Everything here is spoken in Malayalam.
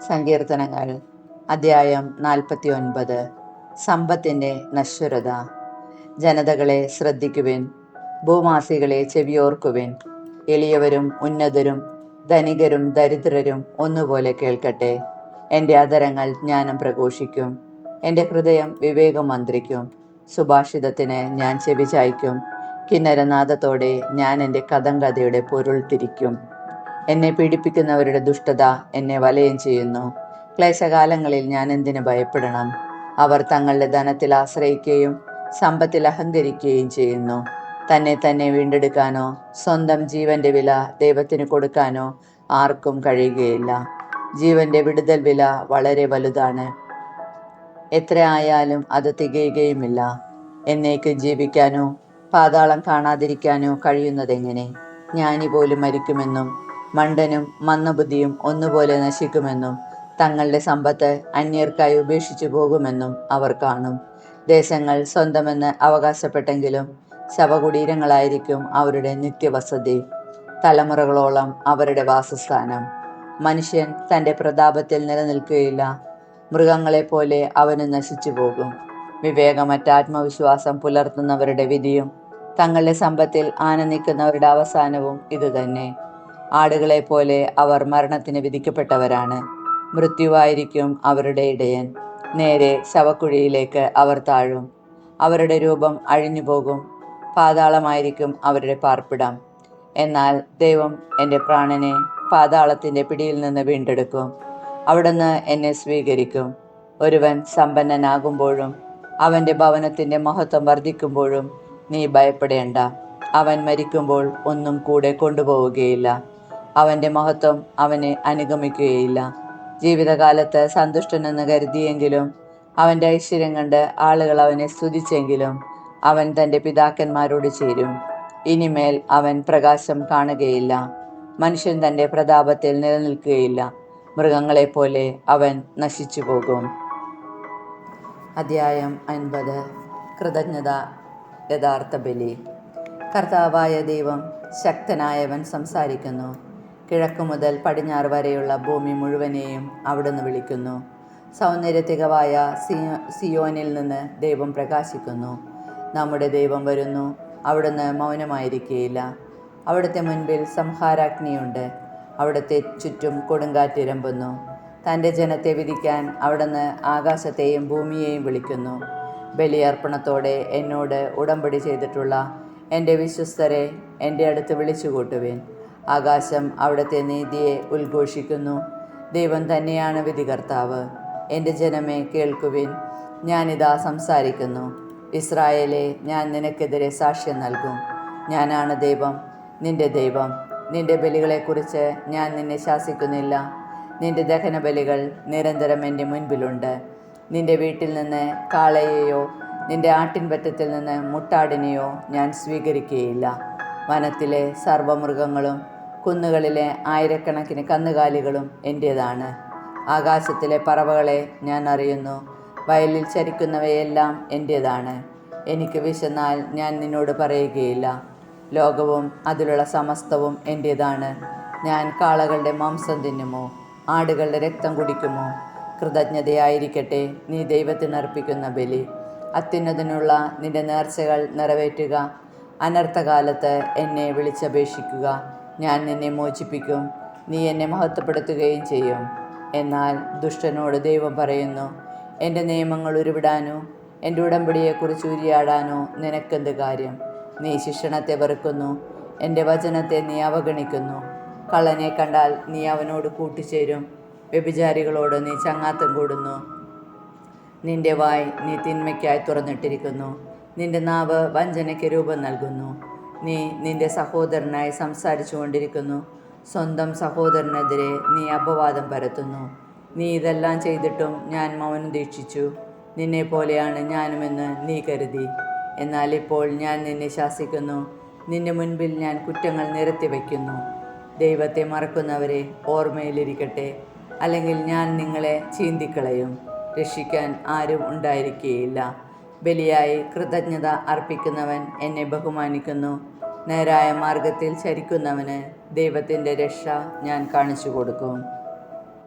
സങ്കീർത്തനങ്ങൾ അധ്യായം നാൽപ്പത്തി ഒൻപത് സമ്പത്തിന്റെ നശ്വരത. ജനതകളെ ശ്രദ്ധിക്കുവിൻ ഭൂമാസികളെ ചെവിയോർക്കുവിൻ. എളിയവരും ഉന്നതരും ധനികരും ദരിദ്രരും ഒന്നുപോലെ കേൾക്കട്ടെ. എന്റെ അധരങ്ങൾ ജ്ഞാനം പ്രഘോഷിക്കും എന്റെ ഹൃദയം വിവേകം മന്ത്രിക്കും. സുഭാഷിതത്തിന് ഞാൻ ചെവി ചായ്ക്കും കിന്നരനാഥത്തോടെ ഞാൻ എന്റെ കഥങ്കഥയുടെ പൊരുൾ തിരിക്കും. എന്നെ പീഡിപ്പിക്കുന്നവരുടെ ദുഷ്ടത എന്നെ വലയം ചെയ്യുന്നു. ക്ലേശകാലങ്ങളിൽ ഞാൻ എന്തിനു ഭയപ്പെടണം? അവർ തങ്ങളുടെ ധനത്തിൽ ആശ്രയിക്കുകയും സമ്പത്തിൽ അഹങ്കരിക്കുകയും ചെയ്യുന്നു. തന്നെ തന്നെ വീണ്ടെടുക്കാനോ സ്വന്തം ജീവന്റെ വില ദൈവത്തിന് കൊടുക്കാനോ ആർക്കും കഴിയുകയില്ല. ജീവന്റെ വിടുതൽ വില വളരെ വലുതാണ്. എത്ര ആയാലും അത് തികയുകയുമില്ല. എന്നേക്ക് ജീവിക്കാനോ പാതാളം കാണാതിരിക്കാനോ കഴിയുന്നതെങ്ങനെ? ജ്ഞാനി പോലും മരിക്കുമെന്നും മണ്ടനും മന്ദബുദ്ധിയും ഒന്നുപോലെ നശിക്കുമെന്നും തങ്ങളുടെ സമ്പത്ത് അന്യർക്കായി ഉപേക്ഷിച്ചു പോകുമെന്നും അവർ കാണും. ദേശങ്ങൾ സ്വന്തമെന്ന് അവകാശപ്പെട്ടെങ്കിലും ശവകുടീരങ്ങളായിരിക്കും അവരുടെ നിത്യവസതി. തലമുറകളോളം അവരുടെ വാസസ്ഥാനം. മനുഷ്യൻ തന്റെ പ്രതാപത്തിൽ നിലനിൽക്കുകയില്ല. മൃഗങ്ങളെപ്പോലെ അവന് നശിച്ചു പോകും. വിവേകമറ്റ ആത്മവിശ്വാസം പുലർത്തുന്നവരുടെ വിധിയും തങ്ങളുടെ സമ്പത്തിൽ ആനന്ദിക്കുന്നവരുടെ അവസാനവും ഇതുതന്നെ. ആടുകളെ പോലെ അവർ മരണത്തിന് വിധിക്കപ്പെട്ടവരാണ്. മൃത്യുവായിരിക്കും അവരുടെ ഇടയൻ. നേരെ ശവക്കുഴിയിലേക്ക് അവർ താഴും. അവരുടെ രൂപം അഴിഞ്ഞു പോകും പാതാളമായിരിക്കും അവരുടെ പാർപ്പിടം. എന്നാൽ ദൈവം എന്റെ പ്രാണനെ പാതാളത്തിന്റെ പിടിയിൽ നിന്ന് വീണ്ടെടുക്കും. അവിടുന്ന് എന്നെ സ്വീകരിക്കും. ഒരുവൻ സമ്പന്നനാകുമ്പോഴും അവന്റെ ഭവനത്തിന്റെ മഹത്വം വർദ്ധിക്കുമ്പോഴും നീ ഭയപ്പെടേണ്ട. അവൻ മരിക്കുമ്പോൾ ഒന്നും കൂടെ കൊണ്ടുപോവുകയില്ല. അവന്റെ മഹത്വം അവനെ അനുഗമിക്കുകയില്ല. ജീവിതകാലത്ത് സന്തുഷ്ടനെന്ന് കരുതിയെങ്കിലും അവന്റെ ഐശ്വര്യം കണ്ട് ആളുകൾ അവനെ സ്തുതിച്ചെങ്കിലും അവൻ തന്റെ പിതാക്കന്മാരോട് ചേരും. ഇനിമേൽ അവൻ പ്രകാശം കാണുകയില്ല. മനുഷ്യൻ തന്റെ പ്രതാപത്തിൽ നിലനിൽക്കുകയില്ല. മൃഗങ്ങളെപ്പോലെ അവൻ നശിച്ചു പോകും അധ്യായം അൻപത്. കൃതജ്ഞത യഥാർത്ഥ ബലി. കർത്താവായ ദൈവം ശക്തനായവൻ സംസാരിക്കുന്നു. കിഴക്കു മുതൽ പടിഞ്ഞാറ് വരെയുള്ള ഭൂമി മുഴുവനെയും അവിടുന്ന് വിളിക്കുന്നു. സൗന്ദര്യത്തികവായ സിയോ സിയോനിൽ നിന്ന് ദൈവം പ്രകാശിക്കുന്നു. നമ്മുടെ ദൈവം വരുന്നു. അവിടുന്ന് മൗനമായിരിക്കുകയില്ല അവിടുത്തെ മുൻപിൽ സംഹാരാഗ്നിയുണ്ട് അവിടുത്തെ ചുറ്റും കൊടുങ്കാറ്റിരമ്പുന്നു. തന്റെ ജനത്തെ വിധിക്കാൻ അവിടുന്ന് ആകാശത്തെയും ഭൂമിയെയും വിളിക്കുന്നു. ബലിയർപ്പണത്തോടെ എന്നോട് ഉടമ്പടി ചെയ്തിട്ടുള്ള എന്റെ വിശ്വസ്തരെ എന്റെ അടുത്ത് വിളിച്ചു കൂട്ടുവിൻ ആകാശം അവിടുത്തെ നീതിയെ ഉദ്ഘോഷിക്കുന്നു. ദൈവം തന്നെയാണ് വിധികർത്താവ്. എന്റെ ജനമേ കേൾക്കുവിൻ. ഞാനിതാ സംസാരിക്കുന്നു. ഇസ്രായേലെ ഞാൻ നിനക്കെതിരെ സാക്ഷ്യം നൽകും. ഞാനാണ് ദൈവം നിന്റെ ദൈവം. നിന്റെ ബലികളെക്കുറിച്ച് ഞാൻ നിന്നെ ശാസിക്കുന്നില്ല. നിന്റെ ദഹനബലികൾ നിരന്തരം എന്റെ മുൻപിലുണ്ട്. നിന്റെ വീട്ടിൽ നിന്ന് കാളയെയോ നിന്റെ ആട്ടിൻപറ്റത്തിൽ നിന്ന് മുട്ടാടിനെയോ ഞാൻ സ്വീകരിക്കുകയില്ല. വനത്തിലെ സർവമൃഗങ്ങളും കുന്നുകളിലെ ആയിരക്കണക്കിന് കന്നുകാലികളും എന്റേതാണ് ആകാശത്തിലെ പറവകളെ ഞാൻ അറിയുന്നു. വയലിൽ ചരിക്കുന്നവയെല്ലാം എന്റേതാണ് എനിക്ക് വിശന്നാൽ ഞാൻ നിന്നോട് പറയുകയില്ല. ലോകവും അതിലുള്ള സമസ്തവും എന്റേതാണ് ഞാൻ കാളകളുടെ മാംസം തിന്നുമോ? ആടുകളുടെ രക്തം കുടിക്കുമോ? കൃതജ്ഞതയായിരിക്കട്ടെ നീ ദൈവത്തിനർപ്പിക്കുന്ന ബലി. അത്യുന്നതിനുള്ള നിന്റെ നേർച്ചകൾ നിറവേറ്റുക. അനർത്ഥകാലത്ത് എന്നെ വിളിച്ചപേക്ഷിക്കുക. ഞാൻ നിന്നെ മോചിപ്പിക്കും. നീ എന്നെ മഹത്വപ്പെടുത്തുകയും ചെയ്യും. എന്നാൽ ദുഷ്ടനോട് ദൈവം പറയുന്നു എന്റെ നിയമങ്ങൾ ഉരുവിടാനോ എന്റെ ഉടമ്പടിയെക്കുറിച്ച് ഉരിയാടാനോ നിനക്കെന്ത് കാര്യം? നീ ശിക്ഷണത്തെ വെറുക്കുന്നു എന്റെ വചനത്തെ നീ അവഗണിക്കുന്നു. കള്ളനെ കണ്ടാൽ നീ അവനോട് കൂട്ടിച്ചേരും വ്യഭിചാരികളോട് നീ ചങ്ങാത്തം കൂടുന്നു. നിന്റെ വായ് നീ തിന്മയ്ക്കായി തുറന്നിട്ടിരിക്കുന്നു നിന്റെ നാവ് വഞ്ചനയ്ക്ക് രൂപം നൽകുന്നു. നീ നിന്റെ സഹോദരനായി സംസാരിച്ചു കൊണ്ടിരിക്കുന്നു സ്വന്തം സഹോദരനെതിരെ നീ അപവാദം പരത്തുന്നു. നീ ഇതെല്ലാം ചെയ്തിട്ടും ഞാൻ മൗനം ദീക്ഷിച്ചു. നിന്നെ പോലെയാണ് ഞാനുമെന്ന് നീ കരുതി. എന്നാൽ ഇപ്പോൾ ഞാൻ നിന്നെ ശാസിക്കുന്നു. നിന്റെ മുൻപിൽ ഞാൻ കുറ്റങ്ങൾ നിരത്തി വയ്ക്കുന്നു. ദൈവത്തെ മറക്കുന്നവരെ ഓർമ്മയിലിരിക്കട്ടെ. അല്ലെങ്കിൽ ഞാൻ നിങ്ങളെ ചീന്തിക്കളയും. രക്ഷിക്കാൻ ആരും ഉണ്ടായിരിക്കുകയില്ല ബലിയായി കൃതജ്ഞത അർപ്പിക്കുന്നവൻ എന്നെ ബഹുമാനിക്കുന്നു. നേരായ മാർഗത്തിൽ ചരിക്കുന്നവന് ദൈവത്തിന്റെ രക്ഷ ഞാൻ കാണിച്ചു കൊടുക്കും